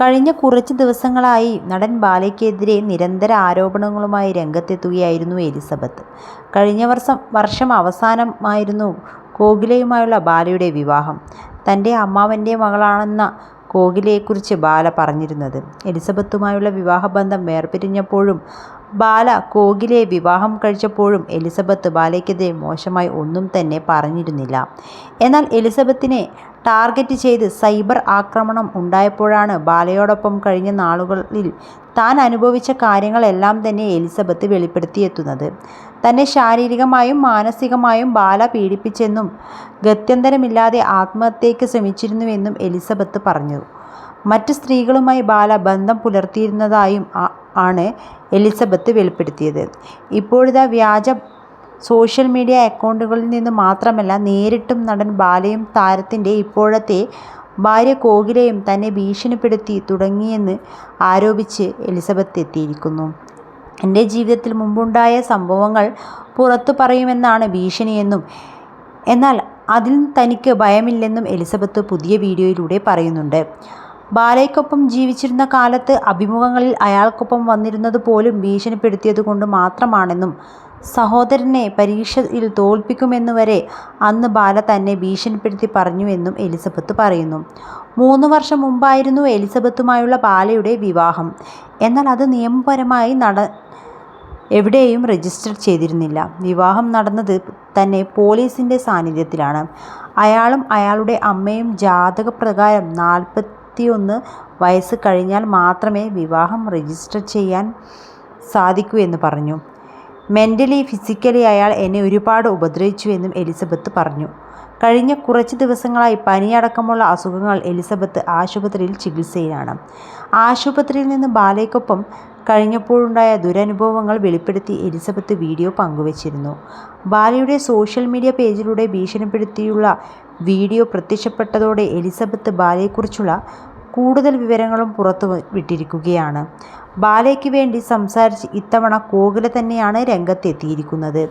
കഴിഞ്ഞ കുറച്ച് ദിവസങ്ങളായി നടൻ ബാലയ്ക്കെതിരെ നിരന്തര ആരോപണങ്ങളുമായി രംഗത്തെത്തുകയായിരുന്നു എലിസബത്ത്. കഴിഞ്ഞ വർഷം വർഷം അവസാനമായിരുന്നു കോകിലയുമായുള്ള ബാലയുടെ വിവാഹം. തന്റെ അമ്മാവന്റെ മകളാണെന്ന കോകിലയെക്കുറിച്ച് ബാല പറഞ്ഞിരുന്നത്. എലിസബത്തുമായുള്ള വിവാഹബന്ധം വേർപിരിഞ്ഞപ്പോഴും ബാല കോകിലയെ വിവാഹം കഴിച്ചപ്പോഴും എലിസബത്ത് ബാലയ്ക്കെതിരെ മോശമായി ഒന്നും തന്നെ പറഞ്ഞിരുന്നില്ല. എന്നാൽ എലിസബത്തിനെ ടാർഗറ്റ് ചെയ്ത് സൈബർ ആക്രമണം ഉണ്ടായപ്പോഴാണ് ബാലയോടൊപ്പം കഴിഞ്ഞ നാളുകളിൽ താൻ അനുഭവിച്ച കാര്യങ്ങളെല്ലാം തന്നെ എലിസബത്ത് വെളിപ്പെടുത്തിയെത്തുന്നത്. തന്നെ ശാരീരികമായും മാനസികമായും ബാല പീഡിപ്പിച്ചെന്നും ഗത്യന്തരമില്ലാതെ ആത്മഹത്യയ്ക്ക് ശ്രമിച്ചിരുന്നുവെന്നും എലിസബത്ത് പറഞ്ഞു. മറ്റ് സ്ത്രീകളുമായി ബാല ബന്ധം പുലർത്തിയിരുന്നതായും ആണ് എലിസബത്ത് വെളിപ്പെടുത്തിയത്. ഇപ്പോഴിതാ വ്യാജ സോഷ്യൽ മീഡിയ അക്കൗണ്ടുകളിൽ നിന്ന് മാത്രമല്ല നേരിട്ടും നടൻ ബാലയും താരത്തിന്റെ ഇപ്പോഴത്തെ ഭാര്യ കോകിലയും തന്നെ ഭീഷണിപ്പെടുത്തി തുടങ്ങിയെന്ന് ആരോപിച്ച് എലിസബത്ത് എത്തിയിരിക്കുന്നു. എന്റെ ജീവിതത്തിൽ മുമ്പുണ്ടായ സംഭവങ്ങൾ പുറത്തു പറയുമെന്നാണ് ഭീഷണിയെന്നും എന്നാൽ അതിൽ തനിക്ക് ഭയമില്ലെന്നും എലിസബത്ത് പുതിയ വീഡിയോയിലൂടെ പറയുന്നുണ്ട്. ബാലയ്ക്കൊപ്പം ജീവിച്ചിരുന്ന കാലത്ത് അഭിമുഖങ്ങളിൽ അയാൾക്കൊപ്പം വന്നിരുന്നത് പോലും ഭീഷണിപ്പെടുത്തിയത് കൊണ്ട് മാത്രമാണെന്നും സഹോദരനെ പരീക്ഷയിൽ തോൽപ്പിക്കുമെന്നുവരെ അന്ന് ബാല തന്നെ ഭീഷണിപ്പെടുത്തി പറഞ്ഞുവെന്നും എലിസബത്ത് പറയുന്നു. മൂന്ന് വർഷം മുമ്പായിരുന്നു എലിസബത്തുമായുള്ള ബാലയുടെ വിവാഹം. എന്നാൽ അത് നിയമപരമായി നട എവിടെയും രജിസ്റ്റർ ചെയ്തിരുന്നില്ല. വിവാഹം നടന്നത് തന്നെ പോലീസിന്റെ സാന്നിധ്യത്തിലാണ്. അയാളും അയാളുടെ അമ്മയും ജാതകപ്രകാരം നാൽപ്പത്തിയൊന്ന് വയസ്സ് കഴിഞ്ഞാൽ മാത്രമേ വിവാഹം രജിസ്റ്റർ ചെയ്യാൻ സാധിക്കൂ എന്ന് പറഞ്ഞു. മെന്റലി ഫിസിക്കലി അയാൾ എന്നെ ഒരുപാട് ഉപദ്രവിച്ചുവെന്നും എലിസബത്ത് പറഞ്ഞു. കഴിഞ്ഞ കുറച്ച് ദിവസങ്ങളായി പനിയടക്കമുള്ള അസുഖങ്ങൾ എലിസബത്ത് ആശുപത്രിയിൽ ചികിത്സയിലാണ്. ആശുപത്രിയിൽ നിന്ന് ബാലയ്ക്കൊപ്പം കഴിഞ്ഞപ്പോഴുണ്ടായ ദുരനുഭവങ്ങൾ വെളിപ്പെടുത്തി എലിസബത്ത് വീഡിയോ പങ്കുവച്ചിരുന്നു. ബാലയുടെ സോഷ്യൽ മീഡിയ പേജിലൂടെ ഭീഷണിപ്പെടുത്തിയുള്ള വീഡിയോ പ്രത്യക്ഷപ്പെട്ടതോടെ എലിസബത്ത് ബാലയെക്കുറിച്ചുള്ള കൂടുതൽ വിവരങ്ങളും പുറത്തുവിട്ടിരിക്കുകയാണ്. ബാലയ്ക്ക് വേണ്ടി സംസാരിച്ച് ഇത്തവണ കോകില തന്നെയാണ് രംഗത്തെത്തിയിരിക്കുന്നത്.